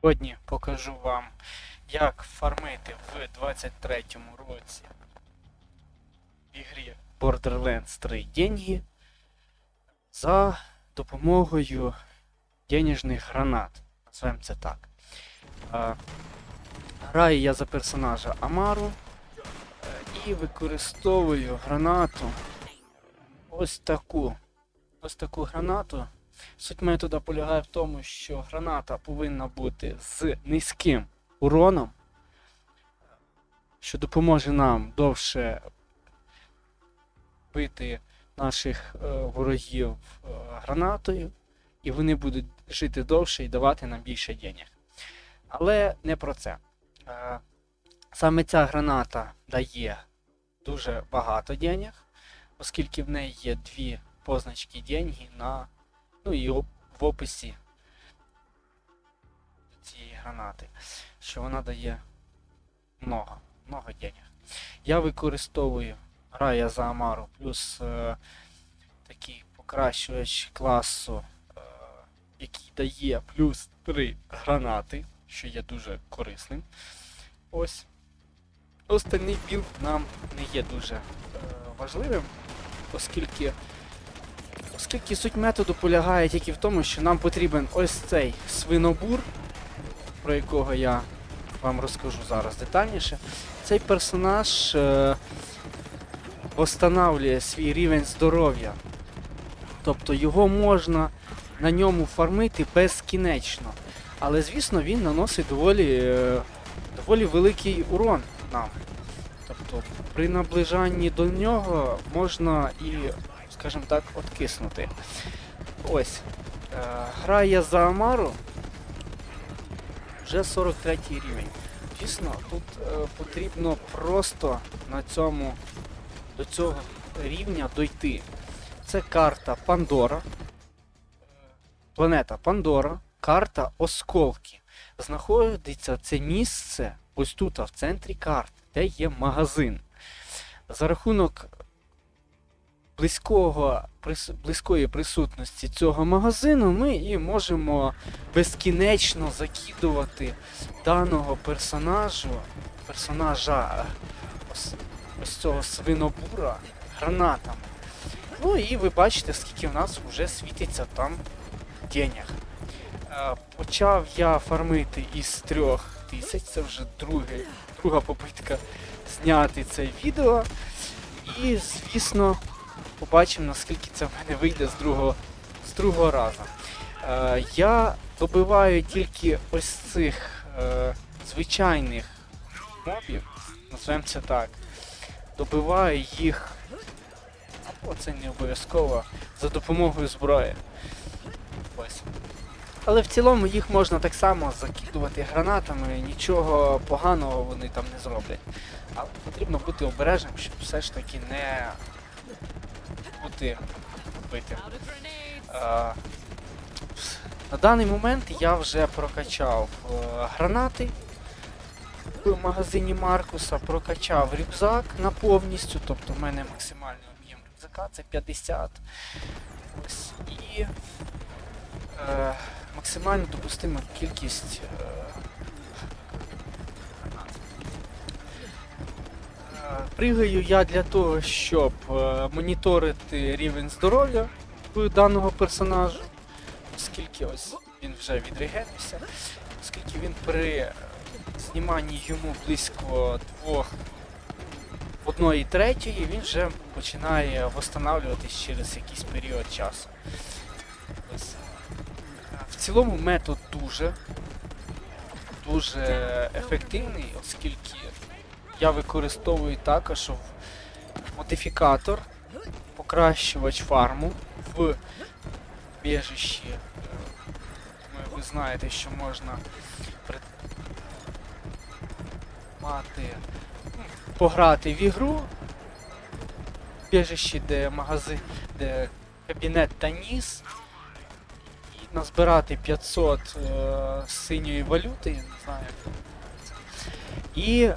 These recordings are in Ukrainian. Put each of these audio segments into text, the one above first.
Сьогодні покажу вам, як фармити в 23-му році в ігрі Borderlands 3 деньги за допомогою денежних гранат. Називаємо це так. Граю я за персонажа Амару е, і використовую гранату. Ось таку. Ось таку гранату. Суть метода полягає в тому, що граната повинна бути з низьким уроном, що допоможе нам довше бити наших е, ворогів е, гранатою, і вони будуть жити довше і давати нам більше денег. Але не про це. Е, саме ця граната дає дуже багато денег, оскільки в неї є дві позначки деньги на ну і в описі цієї гранати, що вона дає много, много денег. Я використовую, граю я за Амару, плюс е, такий покращувач класу, е, який дає плюс 3 гранати, що є дуже корисним. Ось. Остальний білд нам не є дуже е, важливим, оскільки Оскільки суть методу полягає тільки в тому, що нам потрібен ось цей свинобур, про якого я вам розкажу зараз детальніше. Цей персонаж е, восстанавлює свій рівень здоров'я. Тобто його можна на ньому фармити безкінечно. Але звісно він наносить доволі, е, доволі великий урон нам. Тобто при наближанні до нього можна і скажімо так, откиснути. Ось. Е, граю я за Амару. Вже 43 рівень. Дійсно, тут е, потрібно просто на цьому до цього рівня дойти. Це карта Пандора. Планета Пандора, карта Осколки. Знаходиться це місце ось тут, в центрі карти, де є магазин. За рахунок близького, прис, близької присутності цього магазину ми і можемо безкінечно закидувати даного персонажу, персонажа ось, ось цього свинобура гранатами. Ну і ви бачите, скільки в нас вже світиться там денег. Е, Почав я фармити із трьох тисяч, це вже другий, друга попитка зняти це відео. І, звісно, побачимо, наскільки це в мене вийде з другого, з другого разу. Е, я добиваю тільки ось цих е, звичайних мобів, називаємо це так. Добиваю їх, або це не обов'язково, за допомогою зброї. Ось. Але в цілому їх можна так само закидувати гранатами, нічого поганого вони там не зроблять. Але потрібно бути обережним, щоб все ж таки не бути вбитим. Е, на даний момент я вже прокачав е, гранати в магазині Маркуса, прокачав рюкзак на повністю, тобто в мене максимальний об'єм рюкзака це 50. Ось, і е, максимально допустима кількість е, гранат. Е, Пригаю я для того, щоб е, моніторити рівень здоров'я даного персонажа, оскільки ось він вже відрегенився, оскільки він при зніманні йому близько двох одної третьої, він вже починає восстанавлюватись через якийсь період часу. В цілому метод дуже, дуже ефективний, оскільки я використовую також модифікатор, покращувач фарму в біжищі. Е, Думаю, ви знаєте, що можна при- мати, ну, пограти в ігру біжищі, де магазин, де кабінет та ніс, назбирати 500 е, синьої валюти, я не знаю, і е,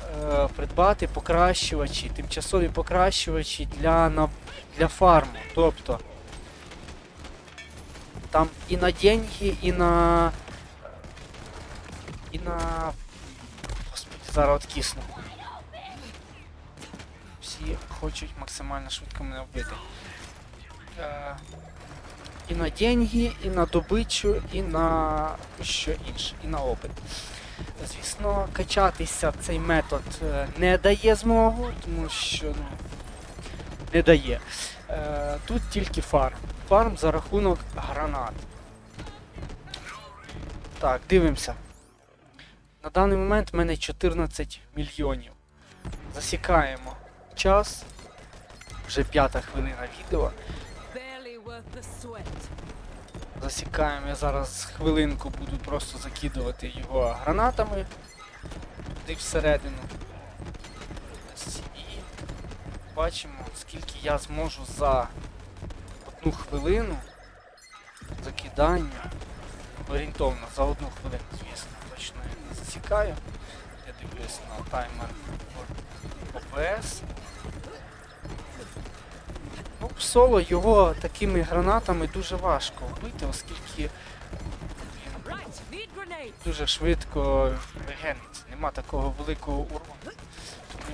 придбати покращувачі, тимчасові покращувачі для, на, для фарму. Тобто там і на деньги, і на і на. Господи, зараз кисну. Всі хочуть максимально швидко мене вбити. Е, і на деньги, і на добичу, і на що інше, і на опит. Звісно, качатися цей метод е, не дає змогу, тому що ну, не дає. Е, тут тільки фарм. Фарм за рахунок гранат. Так, дивимося. На даний момент в мене 14 мільйонів. Засікаємо час. Вже п'ята хвилина відео. Засікаємо, я зараз хвилинку буду просто закидувати його гранатами туди всередину. І бачимо, скільки я зможу за одну хвилину закидання. Орієнтовно за одну хвилину, звісно, точно я не засікаю. Я дивлюсь на таймер ОБС. Ну, соло його такими гранатами дуже важко вбити, оскільки дуже швидко регениться. Нема такого великого урону.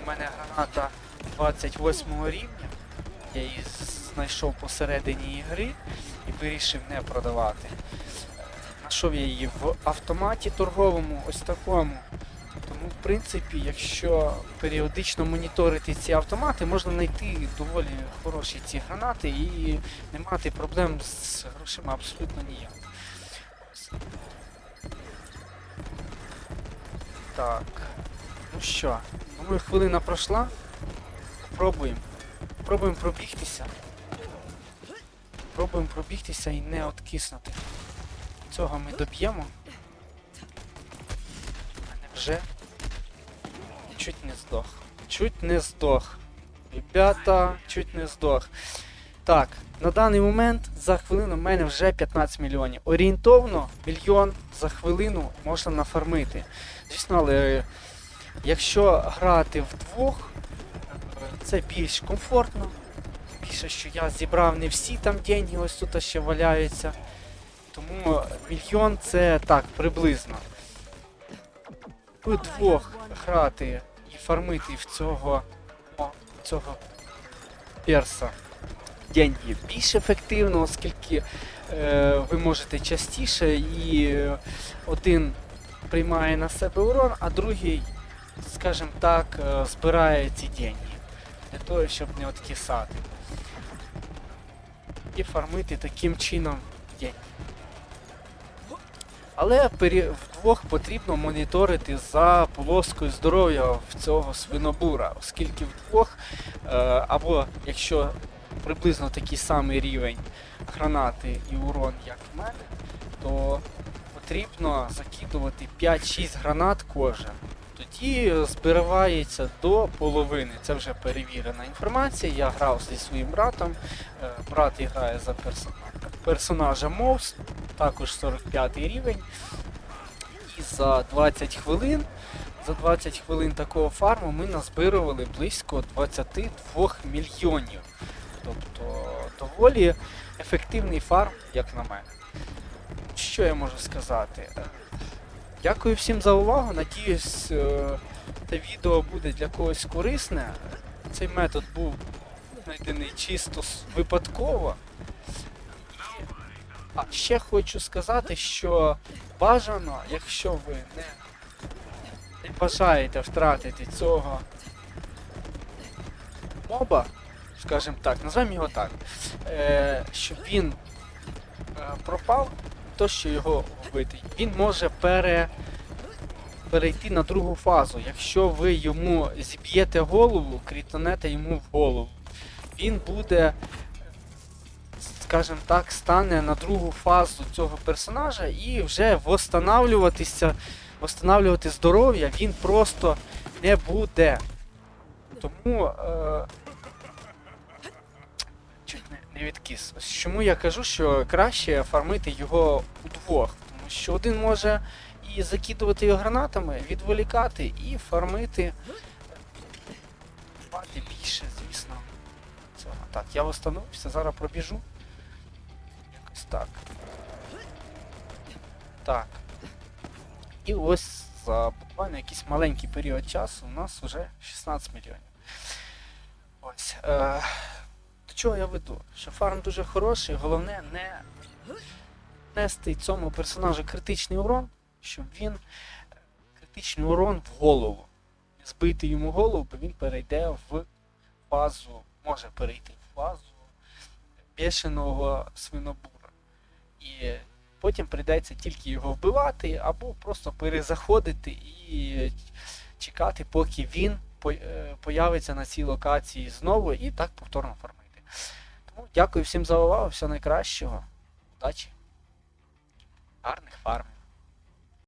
В мене граната 28 рівня. Я її знайшов посередині ігри і вирішив не продавати. Знайшов я її в автоматі торговому, ось такому. В принципі, якщо періодично моніторити ці автомати, можна знайти доволі хороші ці гранати і не мати проблем з грошима абсолютно ніяк. Так. Ну що, думаю, хвилина пройшла. Пробуємо. Пробуємо пробігтися. Пробуємо пробігтися і не откиснути. Цього ми доб'ємо. Вже чуть не здох. Чуть не здох. Ребята, чуть не здох. Так, на даний момент за хвилину в мене вже 15 мільйонів. Орієнтовно мільйон за хвилину можна нафармити. Звісно, але якщо грати вдвох, е, це більш комфортно. Більше, що я зібрав не всі там деньги, ось тут ще валяються. Тому мільйон це так, приблизно. Вдвох грати фармити в цього, о, цього перса деньги більш ефективно, оскільки е, ви можете частіше і один приймає на себе урон, а другий, скажімо так, е, збирає ці деньги для того, щоб не откисати. І фармити таким чином деньги. Але вдвох потрібно моніторити за полоскою здоров'я в цього свинобура, оскільки вдвох, е, або якщо приблизно такий самий рівень гранати і урон, як в мене, то потрібно закидувати 5-6 гранат кожен. Тоді збивається до половини. Це вже перевірена інформація. Я грав зі своїм братом. Е, Брат грає за персонажа, персонажа Моус, також 45 рівень. І за 20 хвилин, за 20 хвилин такого фарму ми назбирували близько 22 мільйонів. Тобто доволі ефективний фарм, як на мене. Що я можу сказати? Дякую всім за увагу. Надіюсь, е, це відео буде для когось корисне. Цей метод був знайдений чисто випадково. А ще хочу сказати, що бажано, якщо ви не, не бажаєте втратити цього моба, скажімо так, назвемо його так, е, щоб він е, пропав, то що його вбити, він може пере, перейти на другу фазу. Якщо ви йому зіб'єте голову, крітонете йому в голову, він буде, скажімо так, стане на другу фазу цього персонажа і вже восстанавлюватися, восстанавлювати здоров'я він просто не буде. Тому. Е, чуть не, відкис. Ось чому я кажу, що краще фармити його удвох. Тому що один може і закидувати його гранатами, відволікати і фармити. Більше, звісно. Цього. Так, я восстановився, зараз пробіжу. Якось так. Так. І ось за буквально якийсь маленький період часу у нас вже 16 мільйонів. Ось. Е, до чого я веду? Що фарм дуже хороший, головне не нести цьому персонажу критичний урон, щоб він критичний урон в голову. Збити йому голову, бо він перейде в фазу, може перейти в фазу бешеного свинобура. І потім прийдеться тільки його вбивати, або просто перезаходити і чекати, поки він е, появиться на цій локації знову і так повторно фармити. Тому дякую всім за увагу, всього найкращого. Удачі. Гарних фармів.